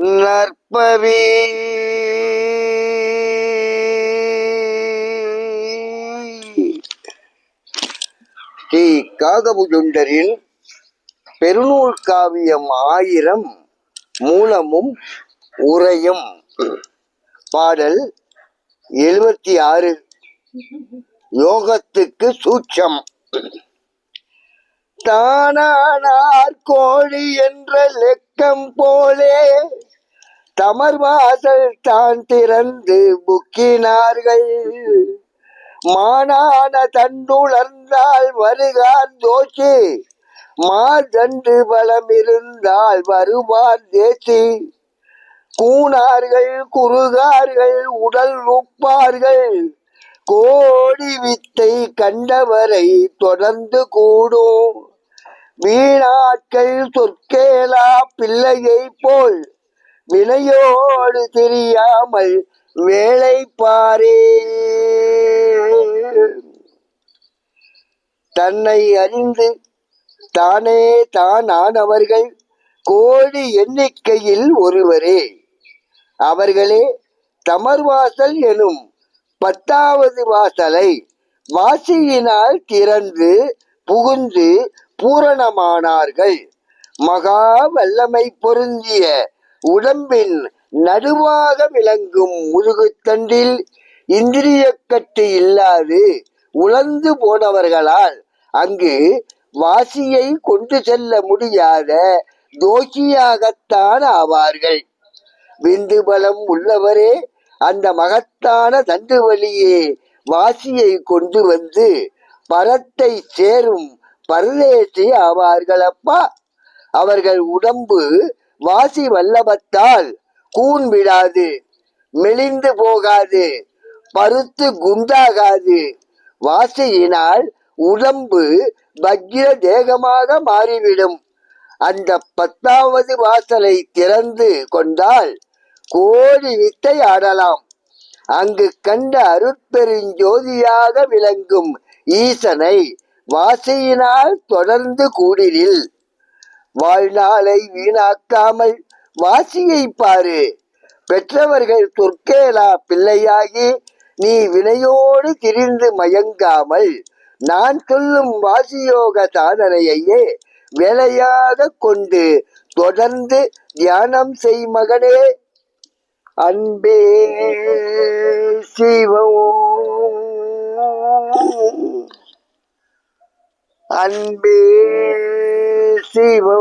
நற்பவி. ஸ்ரீ காகபுஜுண்டரின் பெருநூல் காவியம் ஆயிரம் மூலமும் உரையும் பாடல் எழுபத்தி ஆறு. யோகத்துக்கு சூட்சம். தானானார் கோழி என்ற லெக்கம் போலே தமர்வாசல் தான் திறந்து புக்கினார்கள் மானான தண்டுளர்ந்தால் வருகான் தோஷி மாதண்டு பலம் இருந்தால் வருவார் தேசி. கூணார்கள் குறுகார்கள் உடல் உப்பார்கள் கோடி வித்தை கண்டவரை தொடர்ந்து கூடும். வீணாட்கள் சொற்கேலா பிள்ளையை போல் வினையோடு தெரியாமல் வேலை பாரே. தன்னை அறிந்து தானே தான் ஆனவர்கள் கோடி எண்ணிக்கையில் ஒருவரே. அவர்களே தமர்வாசல் எனும் பத்தாவது வாசலை வாசியினால் திறந்து புகுந்து பூரணமானார்கள். மகா வல்லமை பொருந்திய உடம்பின் நடுவாக விளங்கும் முதுகுத்தண்டில் இந்திரியக்கட்டு இல்லாது உழந்து போனவர்களால் அங்கு வாசியை கொண்டு செல்ல முடியாத தோஷியாகத்தான் ஆவார்கள். விந்து பலம் உள்ளவரே அந்த மகத்தான தண்டு வழியே வாசியை கொண்டு வந்து பரத்தை சேரும் பரதேசி ஆவார்களப்பா. அவர்கள் உடம்பு வாசி வல்லபத்தால் கூன் விடாது மெலிந்து போகாது பருத்து குண்டாகாது. வாசியினால் உடம்பு வஜ்ர தேகமாக மாறிவிடும். அந்த பத்தாவது வாசலை திறந்து கொண்டால் கோடி வித்தை ஆடலாம். அங்கு கண்ட அருட்பெருஞ்சோதியாக விளங்கும் ஈசனை வாசையினால் தொடர்ந்து கூடினில். வாழ்நாளை வீணாக்காமல் வாசியை பாரு. பெற்றவர்கள் சொற்கேலா பிள்ளையாகி நீ வினையோடு திரிந்து மயங்காமல் நான் சொல்லும் வாசியோக சாதனையையே வேலையாக கொண்டு தொடர்ந்து தியானம் செய் மகனே. அன்பே சிவம். அன்பே சிவோ